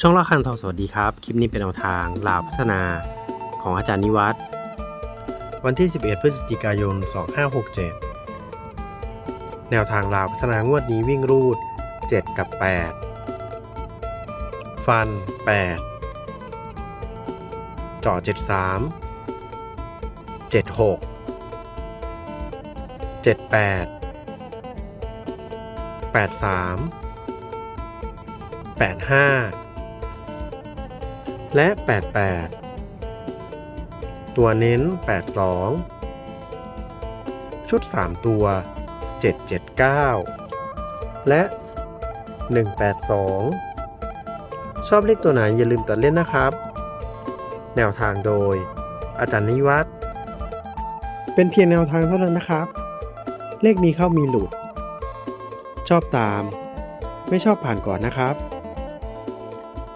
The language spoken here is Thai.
ช่องละคันทองสวัสดีครับ คลิปนี้เป็นแนวทางลาวพัฒนาของอาจารย์นิวัฒน์วันที่ 11 พฤศจิกายน 2567 แนวทางลาวพัฒนางวดนี้วิ่งรูด 7 กับ 8 ฟัน 8จาะ73 76 78 83 85 และ 88 ตัวเน้น 82 ชุด 3 ตัว 779 และ 182 ชอบเลขตัวไหนอย่าลืมตัดเล่นนะครับ แนวทางโดย อาจารย์นิวัฒน์เป็นเพียงแนวทางเท่านั้นนะครับ เลขมีเข้ามีหลุด ชอบตาม ไม่ชอบผ่านก่อนนะครับ